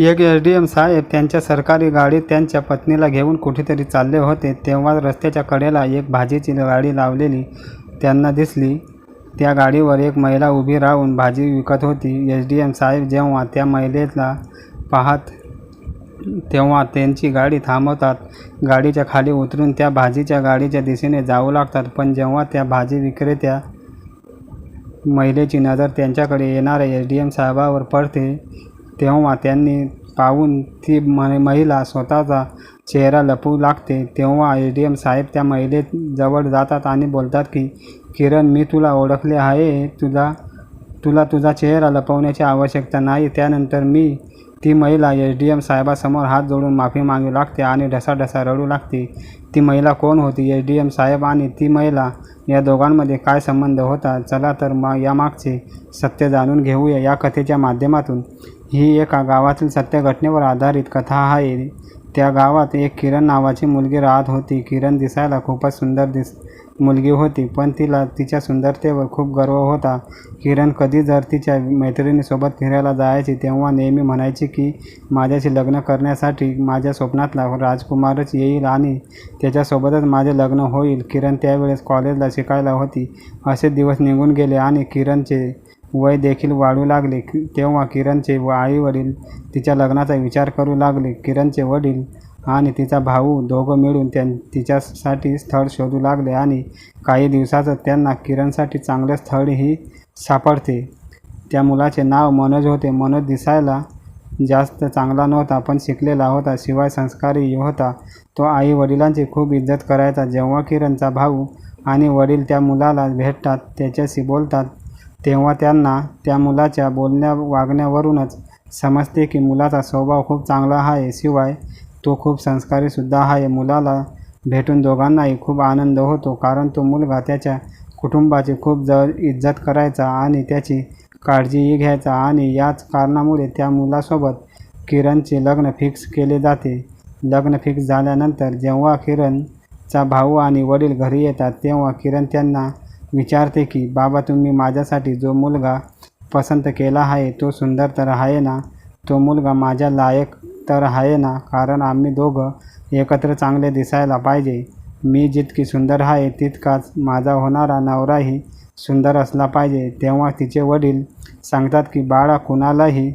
एक S D M साहेब त्यांच्या सरकारी गाडीत त्यांच्या पत्नीला घेऊन कुठेतरी चालले होते तेव्हा रस्त्याच्या कडेला एक भाजीची गाडी लावलेली त्यांना दिसली. त्या गाडीवर एक महिला उभी राहून भाजी विकत होती. एस डी एम साहेब जेव्हा त्या महिलेला पाहत तेव्हा त्यांची गाडी थांबवतात. गाडीच्या खाली उतरून त्या भाजीच्या गाडीच्या दिशेने जाऊ लागतात. पण जेव्हा त्या भाजी विक्रेत्या महिलेची नजर त्यांच्याकडे येणाऱ्या एस डी एम साहेबावर पडते तेव्हा त्यांनी पाहून ती म महिला स्वतःचा चेहरा लपवू लागते. तेव्हा एस डी एम साहेब त्या महिलेजवळ जातात आणि बोलतात की किरण मी तुला ओळखले आहे. तुला तुला तुझा चेहरा लपवण्याची आवश्यकता नाही. त्यानंतर मी ती महिला एस डी एम साहेबासमोर हात जोडून माफी मागू लागते आणि ढसाढसा रडू लागते. ती महिला कोण होती? एस डी एम साहेब आणि ती महिला या दोघांमध्ये काय संबंध होता? चला तर मग यामागचे सत्य जाणून घेऊया या कथेच्या माध्यमातून. ही एका गावातील सत्य घटनेवर आधारित कथा आहे. त्या गावात एक किरण नावाची मुलगी राहत होती. किरण दिसायला खूपच सुंदर दिस मुलगी होती पण तिला तिच्या सुंदरतेवर खूप गर्व होता. किरण कधी जर तिच्या मैत्रिणीसोबत फिरायला जायची तेव्हा नेहमी म्हणायची की माझ्याशी लग्न करण्यासाठी माझ्या स्वप्नातला राजकुमारच येईल आणि त्याच्यासोबतच माझे लग्न होईल. किरण त्यावेळेस कॉलेजला शिकायला होती. असे दिवस निघून गेले आणि किरणचे वय देखील वाढू लागले. तेव्हा किरणचे व आईवडील तिच्या लग्नाचा विचार करू लागले. किरणचे वडील आणि तिचा भाऊ दोघं मिळून त्यां तिच्यासाठी स्थळ शोधू लागले आणि काही दिवसातच त्यांना किरणसाठी चांगले स्थळही सापडते. त्या मुलाचे नाव मनोज होते. मनोज दिसायला जास्त चांगला नव्हता पण शिकलेला होता. शिवाय संस्कारी होता. तो आई वडिलांची खूप इज्जत करायचा. जेव्हा किरणचा भाऊ आणि वडील त्या मुलाला भेटतात त्याच्याशी बोलतात तेव्हा त्यांना त्या मुलाच्या बोलण्या वागण्यावरूनच समजते की मुलाचा स्वभाव खूप चांगला आहे. शिवाय तो खूप संस्कारीसुद्धा आहे. मुलाला भेटून दोघांनाही खूप आनंद होतो कारण तो मुलगा त्याच्या कुटुंबाची खूप ज इज्जत करायचा आणि त्याची काळजीही घ्यायचा आणि याच कारणामुळे त्या मुलासोबत किरणचे लग्न फिक्स केले जाते. लग्न फिक्स झाल्यानंतर जेव्हा किरणचा भाऊ आणि वडील घरी येतात तेव्हा किरण त्यांना विचारते की बाबा तुम्ही माझ्यासाठी जो मुलगा पसंत केला आहे तो सुंदर तर आहे ना? तो मुलगा माझ्या लायक तर आहे ना? कारण आम्ही दोघं एकत्र चांगले दिसायला पाहिजे. मी जितकी सुंदर आहे तितकाच माझा होणारा नवराही सुंदर असला पाहिजे. तेव्हा तिचे वडील सांगतात की बाळा कुणालाही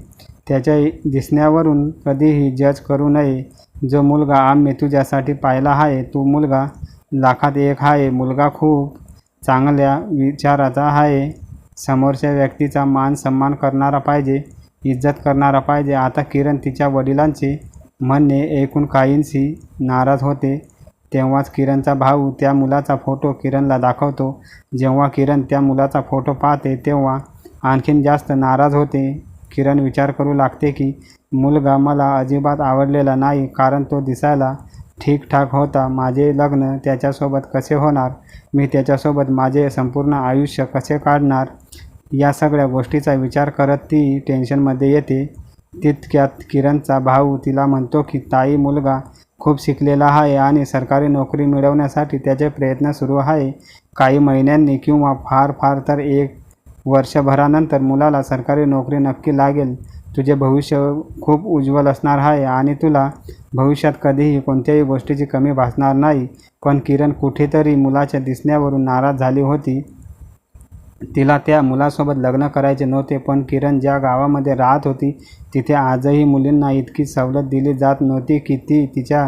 त्याच्या दिसण्यावरून कधीही जज करू नये. जो मुलगा आम्ही तुझ्यासाठी पाहिला आहे तो मुलगा लाखात एक आहे. मुलगा खूप चांगल्या विचाराचा आहे. समोरच्या व्यक्तीचा मान सन्मान करणारा पाहिजे इज्जत करणारा पाहिजे. आता किरण तिच्या वडिलांचे म्हणणे ऐकून काहींशी नाराज होते. तेव्हाच किरणचा भाऊ त्या मुलाचा फोटो किरणला दाखवतो. जेव्हा किरण त्या मुलाचा फोटो पाहते तेव्हा आणखीन जास्त नाराज होते. किरण विचार करू लागते की मुलगा मला अजिबात आवडलेला नाही कारण तो दिसायला ठीकठाक होता. माझे लग्न त्याच्यासोबत कसे होणार? मी त्याच्यासोबत माझे संपूर्ण आयुष्य कसे काढणार? या सगळ्या गोष्टीचा विचार करत ती टेन्शनमध्ये येते. तितक्यात किरणचा भाऊ तिला म्हणतो की ताई मुलगा खूप शिकलेला आहे आणि सरकारी नोकरी मिळवण्यासाठी त्याचे प्रयत्न सुरू आहे. काही महिन्यांनी किंवा फार फार तर एक वर्षभरानंतर मुलाला सरकारी नोकरी नक्की लागेल. तुझे भविष्य खूप उज्ज्वल असणार आहे आणि तुला भविष्यात कधीही कोणत्याही गोष्टीची कमी भासणार नाही. पण किरण कुठेतरी मुलाच्या दिसण्यावरून नाराज झाली होती. तिला त्या मुलासोबत लग्न करायचे नव्हते पण किरण ज्या गावामध्ये राहत होती तिथे आजही मुलींना इतकी सवलत दिली जात नव्हती की ती तिच्या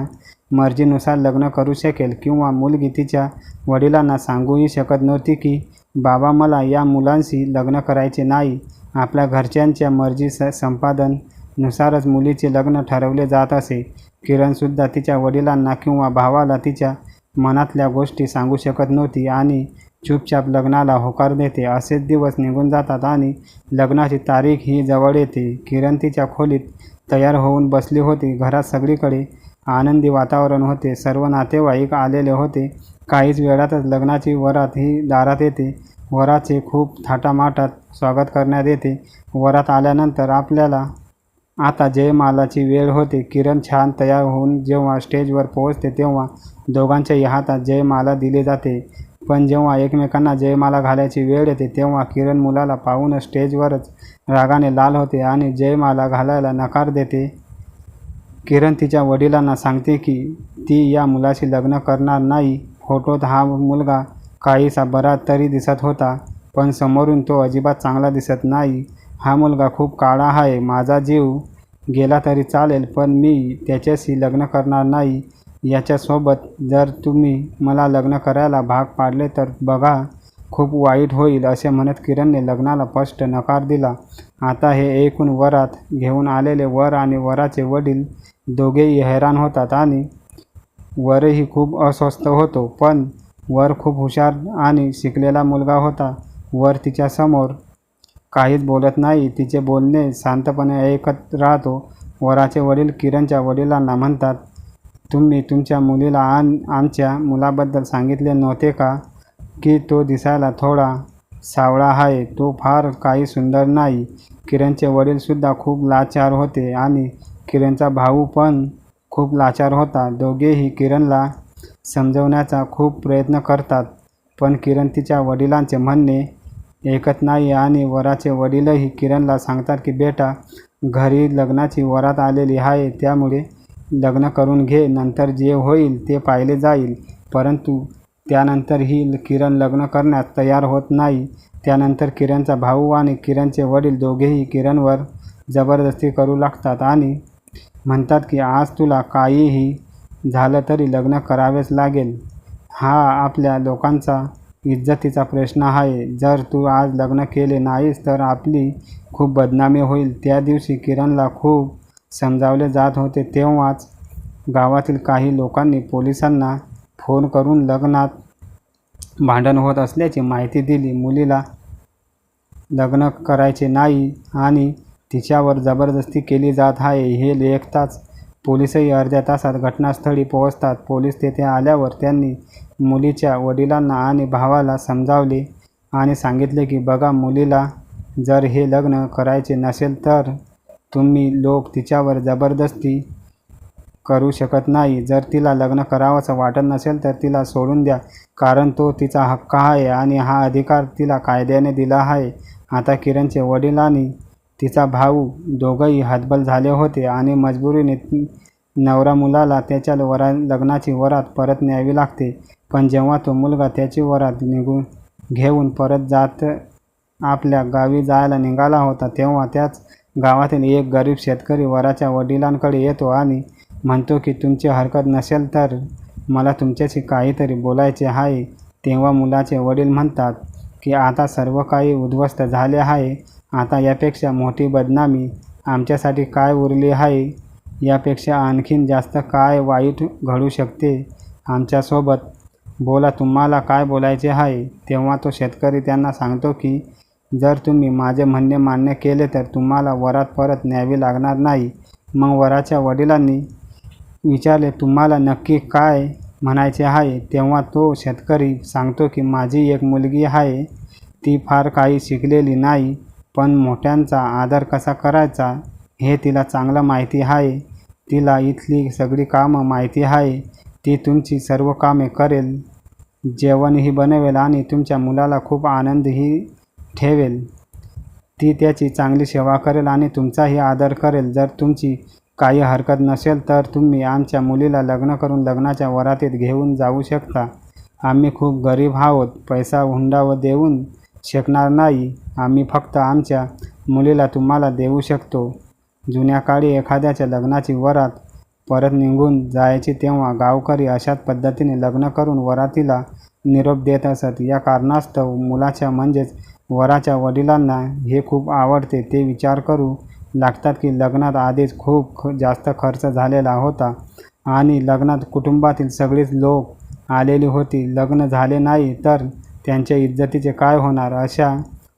मर्जीनुसार लग्न करू शकेल किंवा मुलगी तिच्या वडिलांना सांगूही शकत नव्हती की बाबा मला या मुलांशी लग्न करायचे नाही. आपल्या घरच्यांच्या मर्जी स संपादननुसारच मुलीचे लग्न ठरवले जात असे. किरणसुद्धा तिच्या वडिलांना किंवा भावाला तिच्या मनातल्या गोष्टी सांगू शकत नव्हती आणि चुपचाप लग्नाला होकार देते. असेच दिवस निघून जातात आणि लग्नाची तारीख ही जवळ येते. किरण तिच्या खोलीत तयार होऊन बसली होती. घरात सगळीकडे आनंदी वातावरण होते. सर्व नातेवाईक आलेले होते. काहीच वेळातच लग्नाची वरात ही दारात येते. वराचे खूप थाटामाटात स्वागत करण्यात येते. वरात आल्यानंतर आपल्याला आता जयमालाची वेळ होते. किरण छान तयार होऊन जेव्हा स्टेजवर पोहोचते तेव्हा दोघांच्याही हातात जयमाला दिली जाते. पण जेव्हा एकमेकांना जयमाला घालायची वेळ येते तेव्हा किरण मुलाला पाहून स्टेजवरच रागाने लाल होते आणि जयमाला घालायला नकार देते. किरण तिच्या वडिलांना सांगते की ती या मुलाशी लग्न करणार नाही. फोटोत हा मुलगा काहीसा बरा तरी दिसत होता पण समोरून तो अजिबात चांगला दिसत नाही. हा मुलगा खूप काळा आहे माझा जीव गेला तरी चालेल पण मी त्याच्याशी लग्न करणार नाही. याच्यासोबत जर तुम्ही मला लग्न करायला भाग पाडले तर बघा खूप वाईट होईल असे म्हणत किरणने लग्नाला स्पष्ट नकार दिला. आता हे एकूण वरात घेऊन आलेले वर आणि वराचे वडील दोघेही हैराण होतात आणि वरही खूप अस्वस्थ होतो. पण वर खूप हुशार आणि शिकलेला मुलगा होता. वर तिच्यासमोर काहीच बोलत नाही. तिचे बोलणे शांतपणे ऐकत राहतो. वराचे वडील किरणच्या वडिलांना म्हणतात तुम्ही तुमच्या मुलीला आम आमच्या मुलाबद्दल सांगितले नव्हते का? की तो दिसायला थोडा सावळा आहे. तो फार काही सुंदर नाही. किरणचे वडीलसुद्धा खूप लाचार होते आणि किरणचा भाऊ पण खूप लाचार होता. दोघेही किरणला समजवण्याचा खूप प्रयत्न करतात. पण किरण तिच्या वडिलांचे म्हणणे ऐकत नाही आणि वराचे वडीलही किरणला सांगतात की बेटा घरी लग्नाची वरात आलेली आहे त्यामुळे लग्न करून घे नंतर जे होईल ते पाहिले जाईल. परंतु त्यानंतरही किरण लग्न करण्यास तयार होत नाही. त्यानंतर किरणचा भाऊ आणि किरणचे वडील दोघेही किरणवर जबरदस्ती करू लागतात आणि म्हणतात की आज तुला काहीही झालं तरी लग्न करावेच लागेल. हा आपल्या लोकांचा इज्जतीचा प्रश्न आहे. जर तू आज लग्न केले नाहीस तर आपली खूप बदनामी होईल. त्या दिवशी किरणला खूप समजावले जात होते. तेव्हाच गावातील काही लोकांनी पोलिसांना फोन करून लग्नात भांडण होत असल्याची माहिती दिली. मुलीला लग्न करायचे नाही आणि तिच्यावर जबरदस्ती केली जात आहे. हे लेखताच पोलिसही अर्ध्या तासात घटनास्थळी पोहोचतात. पोलीस तेथे आल्यावर त्यांनी मुलीच्या वडिलांना आणि भावाला समजावले आणि सांगितले की बघा मुलीला जर हे लग्न करायचे नसेल तर तुम्ही लोक तिच्यावर जबरदस्ती करू शकत नाही. जर तिला लग्न करावंसं वाटत नसेल तर तिला सोडून द्या कारण तो तिचा हक्क आहे आणि हा अधिकार तिला कायद्याने दिला आहे. आता किरणचे वडील आणि तिचा भाऊ दोघंही हतबल झाले होते आणि मजबुरीने नवरा मुलाला त्याच्या वरा लग्नाची वरात परत न्यावी लागते. पण जेव्हा तो मुलगा त्याची वरात निघून घेऊन परत जात आपल्या गावी जायला निघाला होता तेव्हा त्याच गावातील एक गरीब शेतकरी वराच्या वडिलांकडे येतो आणि म्हणतो की तुमची हरकत नसेल तर मला तुमच्याशी काहीतरी बोलायचे आहे. तेव्हा मुलाचे वडील म्हणतात की आता सर्व काही उद्ध्वस्त झाले आहे. आता यापेक्षा मोठी बदनामी आमच्यासाठी काय उरली आहे? यापेक्षा आणखीन जास्त काय वाईट घडू शकते आमच्यासोबत? बोला तुम्हाला काय बोलायचे आहे? तेव्हा तो शेतकरी त्यांना सांगतो की जर तुम्ही माझे म्हणणे मान्य केले तर तुम्हाला वरात परत न्यावी लागणार नाही. मग वराच्या वडिलांनी विचारले तुम्हाला नक्की काय म्हणायचे आहे? तेव्हा तो शेतकरी सांगतो की माझी एक मुलगी आहे. ती फार काही शिकलेली नाही. पण मोठ्यांचा आदर कसा करायचा हे तिला चांगलं माहिती आहे. तिला इथली सगळी कामं माहिती आहे. ती तुमची सर्व कामे करेल. जेवणही बनवेल आणि तुमच्या मुलाला खूप आनंदही ठेवेल. ती त्याची चांगली सेवा करेल आणि तुमचाही आदर करेल. जर तुमची काही हरकत नसेल तर तुम्ही आमच्या मुलीला लग्न करून लग्नाच्या वरातीत घेऊन जाऊ शकता. आम्ही खूप गरीब आहोत. पैसा हुंडा व देऊन शकणार नाही. आम्ही फक्त आमच्या मुलीला तुम्हाला देऊ शकतो. जुन्या काळी एखाद्याच्या लग्नाची वरात परत निघून जायची तेव्हा गावकरी अशाच पद्धतीने लग्न करून वरातीला निरोप देत असत. या कारणास्तव मुलाच्या म्हणजेच वराच्या वडिलांना हे खूप आवडते. ते विचार करू लागतात की लग्नात आधीच खूप ख जास्त खर्च झालेला होता आणि लग्नात कुटुंबातील सगळीच लोक आलेली होती. लग्न झाले नाही तर त्यांच्या इज्जतीचे काय होणार? अशा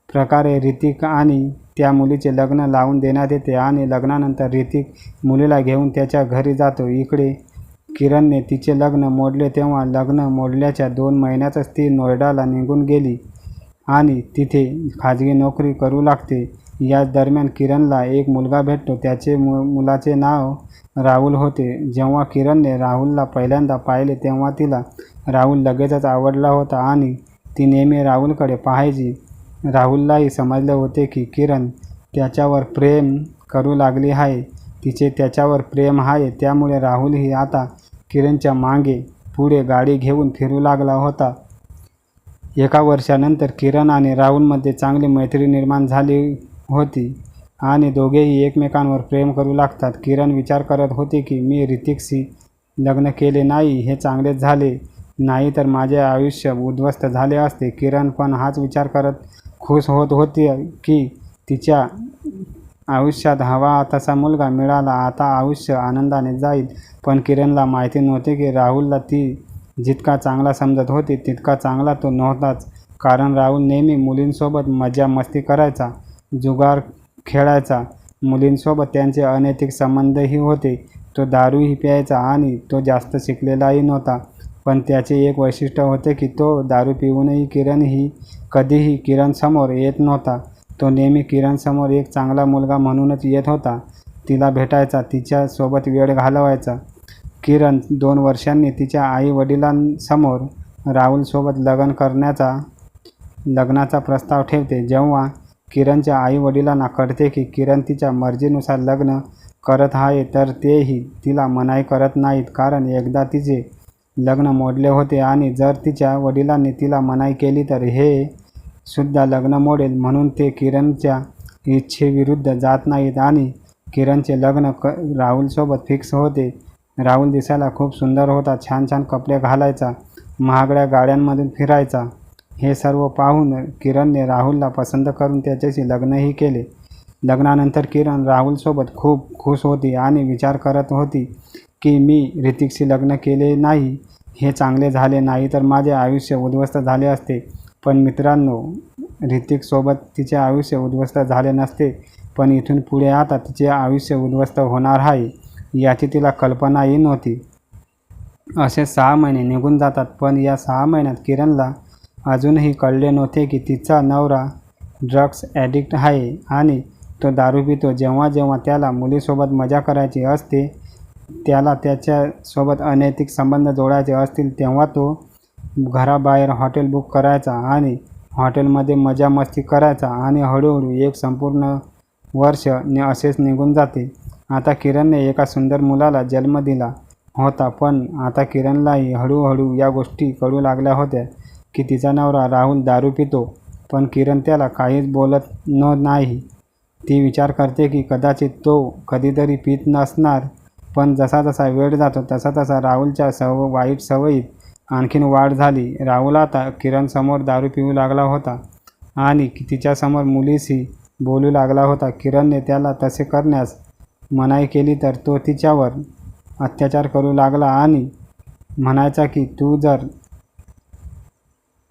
प्रकारे ऋतिक आणि त्या मुलीचे लग्न लावून देण्यात येते आणि लग्नानंतर ऋतिक मुलीला घेऊन त्याच्या घरी जातो. इकडे किरणने तिचे लग्न मोडले तेव्हा लग्न मोडल्याच्या दोन महिन्यातच ती नोएडाला निघून गेली आणि तिथे खाजगी नोकरी करू लागते. या दरम्यान किरणला एक मुलगा भेटतो. त्याचे मु मुलाचे नाव राहुल होते. जेव्हा किरणने राहुलला पहिल्यांदा पाहिले तेव्हा तिला राहुल लगेचच आवडला होता आणि ती नेहमी राहुलकडे पाहायची. राहुललाही समजले होते की किरण त्याच्यावर प्रेम करू लागली आहे. तिचे त्याच्यावर प्रेम आहे त्यामुळे राहुलही आता किरणच्या मागे पुढे गाडी घेऊन फिरू लागला होता. एका वर्षानंतर किरण आणि राहुलमध्ये चांगली मैत्री निर्माण झाली होती आणि दोघेही एकमेकांवर प्रेम करू लागतात. किरण विचार करत होते की मी ऋतिकशी लग्न केले नाही हे चांगलेच झाले. नाही तर माझे आयुष्य उद्ध्वस्त झाले असते. किरण पण हाच विचार करत खुश होत होती की तिच्या आयुष्यात हवा तसा मुलगा मिळाला आता आयुष्य आनंदाने जाईल. पण किरणला माहिती नव्हते की राहुलला ती जितका चांगला समजत होती तितका चांगला तो नव्हताच. कारण राहुल नेहमी मुलींसोबत मजा मस्ती करायचा जुगार खेळायचा. मुलींसोबत त्यांचे अनैतिक संबंधही होते. तो दारूही प्यायचा आणि तो जास्त शिकलेलाही नव्हता. पण त्याचे एक वैशिष्ट्य होते की तो दारू पिऊनही किरणही कधीही किरणसमोर येत नव्हता. तो नेहमी किरणसमोर एक चांगला मुलगा म्हणूनच येत होता. तिला भेटायचा तिच्यासोबत वेळ घालवायचा. किरण दोन वर्षांनी तिच्या आई वडिलांसमोर राहुलसोबत लग्न करण्याचा लग्नाचा प्रस्ताव ठेवते. जेव्हा किरणच्या आई वडिलांना कळते की किरण तिच्या मर्जीनुसार लग्न करत आहे तर तेही तिला मनाई करत नाहीत. कारण एकदा तिचे लग्न मोडले होते आणि जर तिच्या वडिलांनी तिला मनाई केली तर हे सुद्धा लग्न मोडेल म्हणून ते किरणच्या इच्छेविरुद्ध जात नाहीत आणि किरणचे लग्न क राहुलसोबत फिक्स होते. राहुल दिसायला खूप सुंदर होता छान छान कपडे घालायचा महागड्या गाड्यांमधून फिरायचा. हे सर्व पाहून किरणने राहुलला पसंत करून त्याच्याशी लग्नही केले. लग्नानंतर किरण राहुलसोबत खूप खुश होती आणि विचार करत होती की मी ऋतिकशी लग्न केले नाही हे चांगले झाले नाही तर माझे आयुष्य उद्ध्वस्त झाले असते. पण मित्रांनो ऋतिकसोबत तिचे आयुष्य उद्ध्वस्त झाले नसते पण इथून पुढे आता तिचे आयुष्य उद्ध्वस्त होणार आहे याची तिला कल्पनाही नव्हती. असे सहा महिने निघून जातात पण या सहा महिन्यात किरणला अजूनही कळले नव्हते की तिचा नवरा ड्रग्स ॲडिक्ट आहे आणि तो दारू पितो. जेव्हा जेव्हा त्याला मुलीसोबत मजा करायची असते त्याला त्याच्यासोबत अनैतिक संबंध जोडायचे असतील तेव्हा तो घराबाहेर हॉटेल बुक करायचा आणि हॉटेलमध्ये मजा मस्ती करायचा आणि हळूहळू एक संपूर्ण वर्ष ने असेच निघून जाते. आता किरणने एका सुंदर मुलाला जन्म दिला होता पण आता किरणलाही हळूहळू या गोष्टी कळू लागल्या होत्या की तिचा नवरा राहुल दारू पितो पण किरण त्याला काहीच बोलत न नाही. ती विचार करते की कदाचित तो कधीतरी पित नसणार. पण जसा जसा वेळ जातो तसा तसा राहुलच्या सव वाईट सवयीत आणखीन वाढ झाली. राहुल आता किरणसमोर दारू पिऊ लागला होता आणि तिच्यासमोर मुलीशी बोलू लागला होता. किरणने त्याला तसे करण्यास मनाई केली तर तो तिच्यावर अत्याचार करू लागला आणि म्हणायचा की तू जर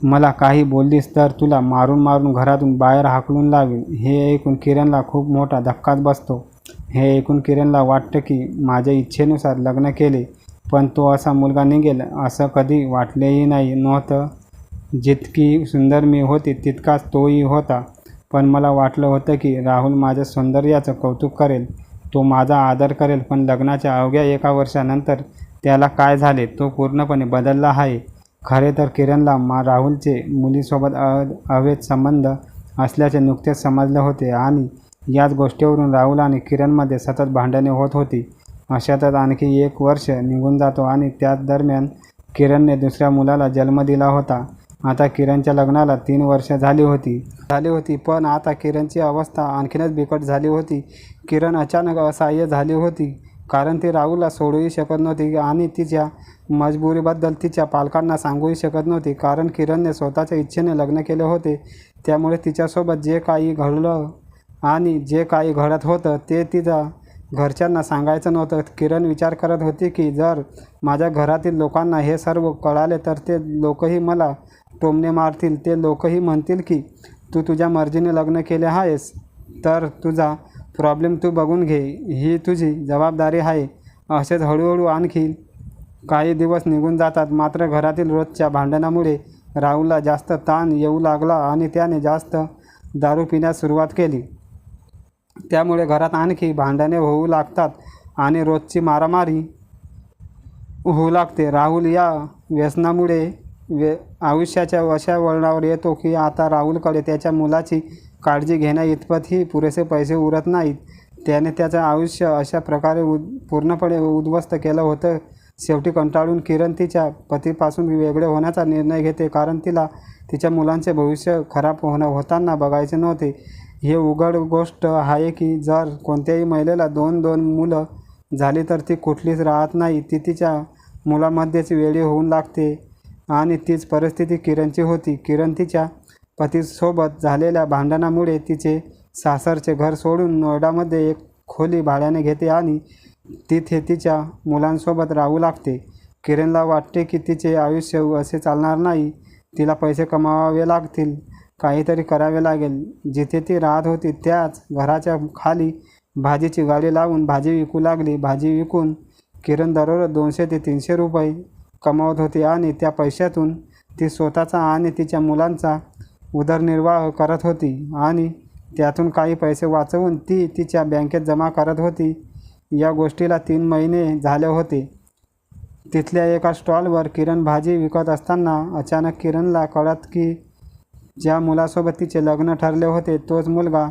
मला काही बोललीस तर तुला मारून मारून घरातून बाहेर हाकलून लावीन. हे ऐकून किरणला खूप मोठा धक्काच बसतो. हे ऐकून किरणला वाटतं की माझ्या इच्छेनुसार लग्न केले पण तो असा मुलगा निघेल असं कधी वाटलेही नाही नव्हतं. जितकी सुंदर मी होती तितकाच तोही होता. पण मला वाटलं होतं की राहुल माझ्या सौंदर्याचं कौतुक करेल. तो माझा आदर करेल पण लग्नाच्या अवघ्या एका वर्षानंतर त्याला काय झाले तो पूर्णपणे बदलला आहे. खरे तर किरणला मा राहुलचे मुलीसोबत अ अवैध संबंध असल्याचे नुकतेच समजले होते आणि याच गोष्टीवरून राहुल आणि किरणमध्ये सतत भांडणे होत होती. अशातच आणखी एक वर्ष निघून जातो आणि त्याच दरम्यान किरणने दुसऱ्या मुलाला जन्म दिला होता. आता किरणच्या लग्नाला तीन वर्ष झाली होती. झाली होती पण आता किरणची अवस्था आणखीनच बिकट झाली होती. किरण अचानक असहाय्य झाली होती कारण ती राहुलला सोडूही शकत नव्हती आणि तिच्या मजबुरीबद्दल तिच्या पालकांना सांगूही शकत नव्हती कारण किरणने स्वतःच्या इच्छेने लग्न केले होते. त्यामुळे तिच्यासोबत जे काही घडलं आणि जे काही घडत होतं ते तिच्या घरच्यांना सांगायचं नव्हतं. किरण विचार करत होती की जर माझ्या घरातील लोकांना हे सर्व कळाले तर ते लोकही मला टोमणे मारतील. ते लोकही म्हणतील की तू तुझ्या मर्जीने लग्न केले आहेस तर तुझा प्रॉब्लेम तू बघून घे. ही तुझी जबाबदारी आहे. असेच हळूहळू आणखी काही दिवस निघून जातात. मात्र घरातील रोजच्या भांडणामुळे राहुलला जास्त ताण येऊ लागला आणि त्याने जास्त दारू पिण्यास सुरुवात केली. त्यामुळे घरात आणखी भांडणे होऊ लागतात आणि रोजची मारामारी होऊ लागते. राहुल या व्यसनामुळे वे आयुष्याच्या अशा वळणावर येतो की आता राहुलकडे त्याच्या मुलाची काळजी घेण्या इतपतही पुरेसे पैसे उरत नाहीत. त्याने त्याचं आयुष्य अशा प्रकारे उद पूर्णपणे उद्ध्वस्त केलं होतं. शेवटी कंटाळून किरण तिच्या पतीपासून वेगळे होण्याचा निर्णय घेते. कारण तिला तिच्या मुलांचे भविष्य खराब होणं होताना बघायचे नव्हते. हे उघड गोष्ट आहे की जर कोणत्याही महिलेला दोन दोन मुलं झाली तर ती कुठलीच राहत नाही. ती तिच्या मुलामध्येच वेळी होऊन लागते आणि तीच परिस्थिती किरणची होती. किरण तिच्या पतीसोबत झालेल्या भांडणामुळे तिचे सासरचे घर सोडून नोएडामध्ये एक खोली भाड्याने घेते आणि तिथे तिच्या मुलांसोबत राहू लागते. किरणला वाटते की तिचे आयुष्य असे चालणार नाही. तिला पैसे कमावावे लागतील. काहीतरी करावे लागेल. जिथे ती राहत होती त्याच घराच्या खाली भाजीची गाडी लावून भाजी विकू लागली. भाजी विकून किरण दररोज दोनशे ते तीनशे रुपये कमावत होती आणि त्या पैशातून ती स्वतःचा आणि तिच्या मुलांचा उदरनिर्वाह करत होती आणि त्यातून काही पैसे वाचवून ती तिच्या बँकेत जमा करत होती. या गोष्टीला तीन महिने झाले होते. तिथल्या एका स्टॉलवर किरण भाजी विकत असताना अचानक किरणला कळत की ज्या मुलासोबत तिचे लग्न ठरले होते तोच मुलगा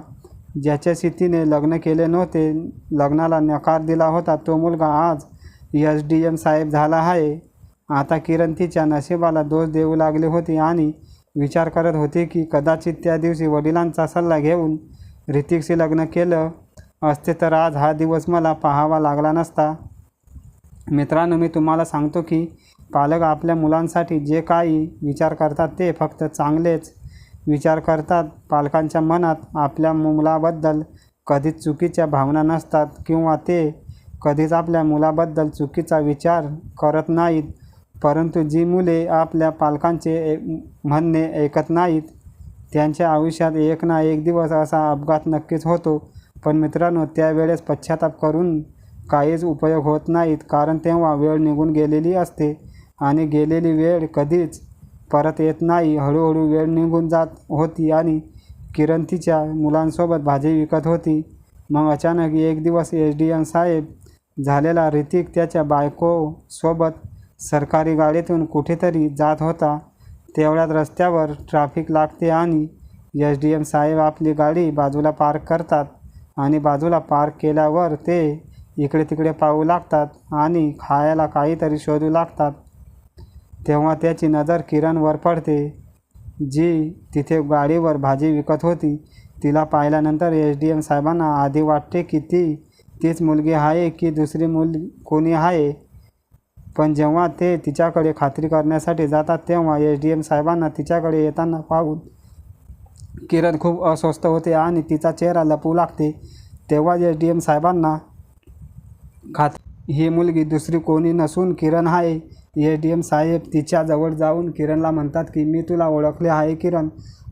ज्याच्याशी तिने लग्न केले नव्हते लग्नाला नकार दिला होता तो मुलगा आज एस डी एम साहेब झाला आहे. आता किरण तिच्या नशिबाला दोष देऊ लागली होती आणि विचार करत होती की कदाचित त्या दिवशी वडिलांचा सल्ला घेऊन ऋतिकशी लग्न केलं असते तर आज हा दिवस मला पाहावा लागला नसता. मित्रांनो मी तुम्हाला सांगतो की पालक आपल्या मुलांसाठी जे काही विचार करतात ते फक्त चांगलेच विचार करतात. पालकांच्या मनात आपल्या मुलाबद्दल कधीच चुकीच्या भावना नसतात किंवा ते कधीच आपल्या मुलाबद्दल चुकीचा विचार करत नाहीत. परंतु जी मुले आपल्या पालकांचे म्हणणे ऐकत नाहीत त्यांच्या आयुष्यात एक ना एक दिवस असा अपघात नक्कीच होतो. पण मित्रांनो त्यावेळेस पश्चाताप करून काहीच उपयोग होत नाहीत कारण तेव्हा वेळ निघून गेलेली असते आणि गेलेली वेळ कधीच परत येत नाही. हळूहळू वेळ निघून जात होती आणि किरण तिच्या मुलांसोबत भाजी विकत होती. मग अचानक एक दिवस एस डी एम साहेब झालेला ऋतिक त्याच्या बायकोसोबत सरकारी गाडीतून कुठेतरी जात होता. तेवढ्यात रस्त्यावर ट्रॅफिक लागते आणि एस डी एम साहेब आपली गाडी बाजूला पार्क करतात आणि बाजूला पार्क केल्यावर ते इकडे तिकडे पाहू लागतात आणि खायला काहीतरी शोधू लागतात. तेव्हा त्याची नजर किरणवर पडते. जी तिथे गाडीवर भाजी विकत होती तिला पाहिल्यानंतर एस डी एम साहेबांना आधी वाटते की ती तीच मुलगी आहे की दुसरी मुल कोणी आहे? पण जेव्हा ते तिच्याकडे खात्री करण्यासाठी जातात तेव्हा एस डी एम साहेबांना तिच्याकडे येताना पाहून किरण खूप अस्वस्थ होते आणि तिचा चेहरा लपवू लागते. तेव्हा एस डी एम साहेबांना खात ही मुलगी दुसरी कोणी नसून किरण आहे. एस डी एम साहेब तिच्याजवळ जाऊन किरणला म्हणतात की मी तुला ओळखले आहे किरण.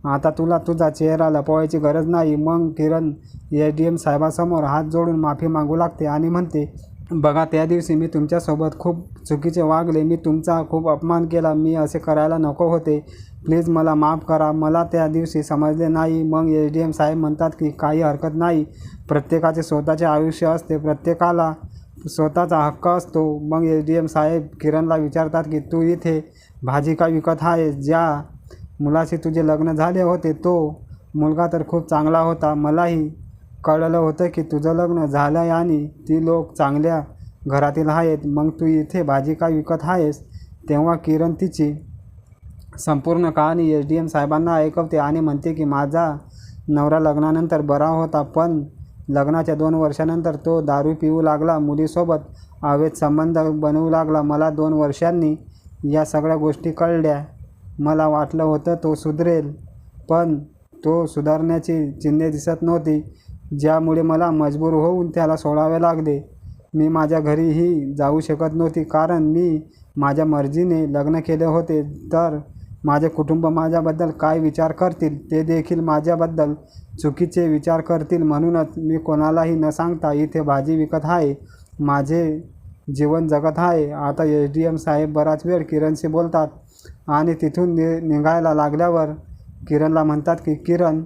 आता तुला तुझा चेहरा लपवायची गरज नाही. मग किरण एस डी एम साहेबासमोर हात जोडून माफी मागू लागते आणि म्हणते बघा त्या दिवशी मी तुमच्यासोबत खूप चुकीचे वागले. मी तुमचा खूप अपमान केला. मी असे करायला नको होते. प्लीज मला माफ करा. मला त्या दिवशी समजले नाही. मग एस डी एम साहेब म्हणतात की काही हरकत नाही. प्रत्येकाचे स्वतःचे आयुष्य असते. प्रत्येकाला स्वतःचा हक्क असतो. मग एस डी एम साहेब किरणला विचारतात की तू इथे भाजी का विकत आहे? ज्या मुलाशी तुझे लग्न झाले होते तो मुलगा तर खूप चांगला होता. मलाही कळलं होतं की तुझं लग्न झालं आहे आणि ती लोक चांगल्या घरातील आहेत. मग तू इथे भाजी का विकत आहेस? तेव्हा किरण तिची संपूर्ण कहाणी एस डी एम साहेबांना ऐकवते आणि म्हणते की माझा नवरा लग्नानंतर बरा होता पण लग्नाच्या दोन वर्षानंतर तो दारू पिऊ लागला मुलीसोबत अवैध संबंध बनवू लागला. मला दोन वर्षांनी या सगळ्या गोष्टी कळल्या. मला वाटलं होतं तो सुधरेल पण तो सुधारण्याची चिन्हे दिसत नव्हती ज्यामुळे मला मजबूर होऊन त्याला सोडावे लागले. मी माझ्या घरीही जाऊ शकत नव्हती कारण मी माझ्या मर्जीने लग्न केले होते. तर माझे कुटुंब माझ्याबद्दल काय विचार करतील ते देखील माझ्याबद्दल चुकीचे विचार करतील म्हणूनच मी कोणालाही न सांगता इथे भाजी विकत आहे माझे जीवन जगत आहे. आता एस डी एम साहेब बराच वेळ किरणशी बोलतात आणि तिथून नि निघायला लागल्यावर किरणला म्हणतात की किरण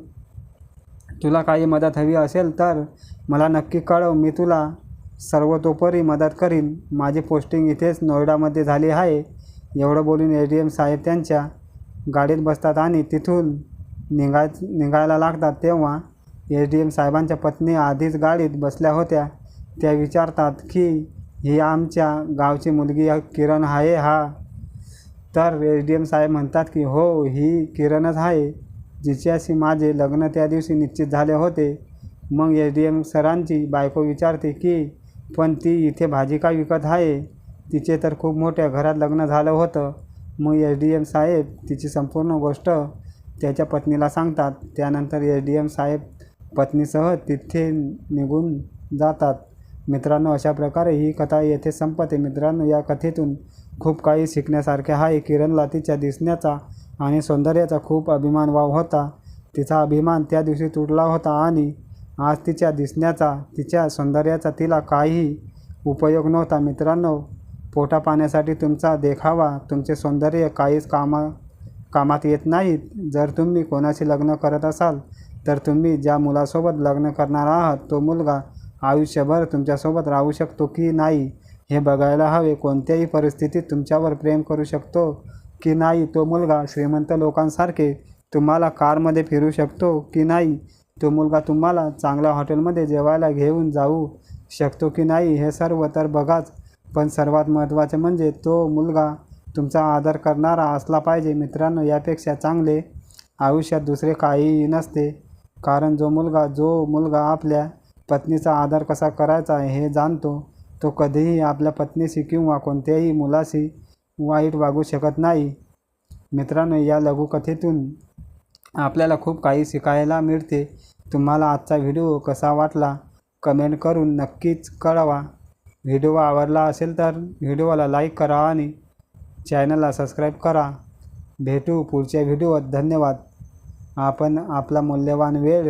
तुला काही मदत हवी असेल तर मला नक्की कळव मी तुला सर्वतोपरी मदत करीन. माझी पोस्टिंग इथेच नोएडामध्ये झाली आहे. एवढं बोलून एस डी एम साहेब त्यांच्या गाडीत बसतात आणि तिथून निघाय निघायला लागतात तेव्हा एस डी एम साहेबांच्या पत्नी आधीच गाडीत बसल्या होत्या. त्या विचारतात की ही आमच्या गावची मुलगी किरण आहे हा? तर एस डी एम साहेब म्हणतात की हो ही किरणच आहे जिच्याशी माझे लग्न त्या दिवशी निश्चित झाले होते. मग एस डी एम सरांची बायको विचारते की पण ती इथे भाजी का विकत आहे तिचे तर खूप मोठ्या घरात लग्न झालं होतं. मग एस डी एम साहेब तिची संपूर्ण गोष्ट त्याच्या पत्नीला सांगतात. त्यानंतर एस डी एम साहेब पत्नीसह तिथे निघून जातात. मित्रांनो अशा प्रकारे ही कथा येथे संपते. मित्रांनो या कथेतून खूप काही शिकण्यासारखे आहे. किरणला तिच्या दिसण्याचा आणि सौंदर्याचा खूप अभिमान वाव होता. तिचा अभिमान त्या दिवशी तुटला होता आणि आज तिच्या दिसण्याचा तिच्या सौंदर्याचा तिला काही उपयोग नव्हता. मित्रांनो पोटा पाण्यासाठी तुमचा देखावा तुमचे सौंदर्य काहीच कामा कामात येत नाहीत. जर तुम्ही कोणाशी लग्न करत असाल तर तुम्ही ज्या मुलासोबत लग्न करणार आहात तो मुलगा आयुष्यभर तुमच्यासोबत राहू शकतो की नाही हे बघायला हवे. कोणत्याही परिस्थितीत तुमच्यावर प्रेम करू शकतो की नाही तो मुलगा श्रीमंत लोकांसारखे तुम्हाला कारमध्ये फिरू शकतो की नाही तो मुलगा तुम्हाला चांगल्या हॉटेलमध्ये जेवायला घेऊन जाऊ शकतो की नाही हे सर्व तर बघाच. पण सर्वात महत्त्वाचे म्हणजे तो मुलगा तुमचा आदर करणारा असला पाहिजे मित्रांनो यापेक्षा चांगले आयुष्यात दुसरे काहीही नसते. कारण जो मुलगा जो मुलगा आपल्या पत्नीचा आदर कसा करायचा हे जाणतो तो कधीही आपल्या पत्नीशी किंवा कोणत्याही मुलाशी वाईट वागू शकत नाही. मित्रांनो या लघुकथेतून आपल्याला खूप काही शिकायला मिळते. तुम्हाला आजचा व्हिडिओ कसा वाटला कमेंट करून नक्कीच कळवा. व्हिडिओ आवडला असेल तर व्हिडिओला लाईक करा आणि चॅनलला सबस्क्राईब करा. भेटू पुढच्या व्हिडिओत. धन्यवाद. आपण आपला मूल्यवान वेळ